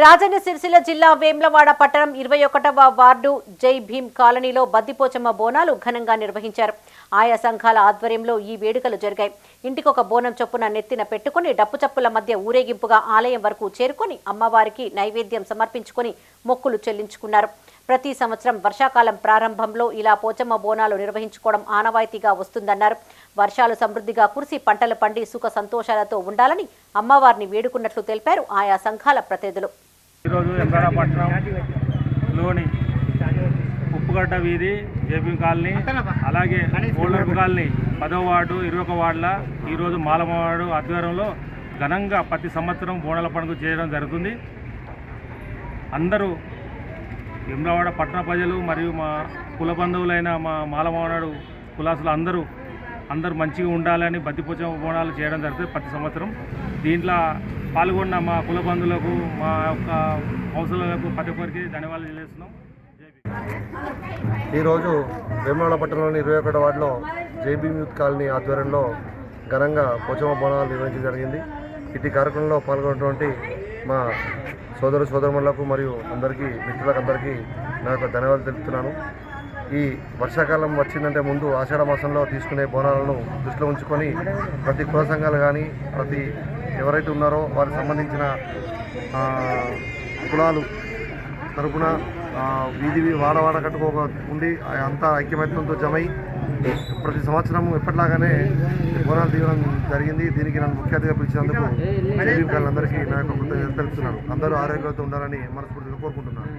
రాజన్న సిరిసిల్ల జిల్లా వేమ్లవాడ పట్టణం ఇరవై ఒకటవ వార్డు జై భీమ్ కాలనీలో బద్దిపోచమ్మ బోనాలు ఘనంగా నిర్వహించారు. ఆయా సంఘాల ఆధ్వర్యంలో ఈ వేడుకలు జరిగాయి. ఇంటికొక బోనం చొప్పున నెత్తిన పెట్టుకుని డప్పు చప్పుల మధ్య ఊరేగింపుగా ఆలయం వరకు చేరుకొని అమ్మవారికి నైవేద్యం సమర్పించుకొని మొక్కులు చెల్లించుకున్నారు. ప్రతి సంవత్సరం వర్షాకాలం ప్రారంభంలో ఇలా పోచమ్మ బోనాలు నిర్వహించుకోవడం ఆనవాయితీగా వస్తుందన్నారు. వర్షాలు సమృద్ధిగా కురిసి పంటలు పండి సుఖ సంతోషాలతో ఉండాలని అమ్మవారిని వేడుకున్నట్లు తెలిపారు. ఆయా సంఘాల ప్రతినిధులు. ఈరోజు ఎంగాడ పట్టణంలోని ఉప్పుగడ్డ వీధి జేపీ కాలనీ అలాగే ఓళ్ళూరు కాలనీ పదో వార్డు ఇరవై ఒక వార్డుల ఈరోజు మాలమవాడు ఆధ్వర్యంలో ఘనంగా ప్రతి సంవత్సరం బోనాల పండుగ చేయడం జరుగుతుంది. అందరూ ఎమ్రావాడ పట్టణ ప్రజలు మరియు మా కుల బంధువులైన మా మాలమవాడు కులాసులు అందరూ అందరూ మంచిగా ఉండాలని బద్దిపోచ బోనాలు చేయడం జరుగుతుంది ప్రతి సంవత్సరం. దీంట్లో పాల్గొన్న మా కుల బంధువులకు మా యొక్క కౌన్సిలర్లకు ప్రతి ఒక్కరికి ధన్యవాదాలు తెలియజేస్తున్నాం. ఈరోజు వేమల పట్టణంలోని ఇరవై ఒకటో వార్డులో జేబీ యూత్ కాలనీ ఆధ్వర్యంలో ఘనంగా పోచమ్మ బోనాలు నిర్వహించడం జరిగింది. ఇటు కార్యక్రమంలో పాల్గొన్నటువంటి మా సోదర సోదరులకు మరియు అందరికీ మిత్రులకు అందరికీ నా యొక్క ధన్యవాదాలు తెలుపుతున్నాను. ఈ వర్షాకాలం వచ్చిందంటే ముందు ఆషాఢ మాసంలో తీసుకునే బోనాలను దృష్టిలో ఉంచుకొని ప్రతి కుల సంఘాలు కానీ ప్రతి ఎవరైతే ఉన్నారో వారికి సంబంధించిన కులాలు తరపున వీధి వాడవాడ కట్టుకోక ఉండి అంతా ఐక్యమత్యంతో జమై ప్రతి సంవత్సరం ఎప్పటిలాగానే బోనాలు తీయడం జరిగింది. దీనికి నన్ను ముఖ్య అతిథిగా పిలిచినందుకు అందరికీ నా యొక్క కృతజ్ఞత తెలుపుతున్నాను. అందరూ ఆరోగ్యంతో ఉండాలని మనస్ఫూర్తిగా కోరుకుంటున్నాను.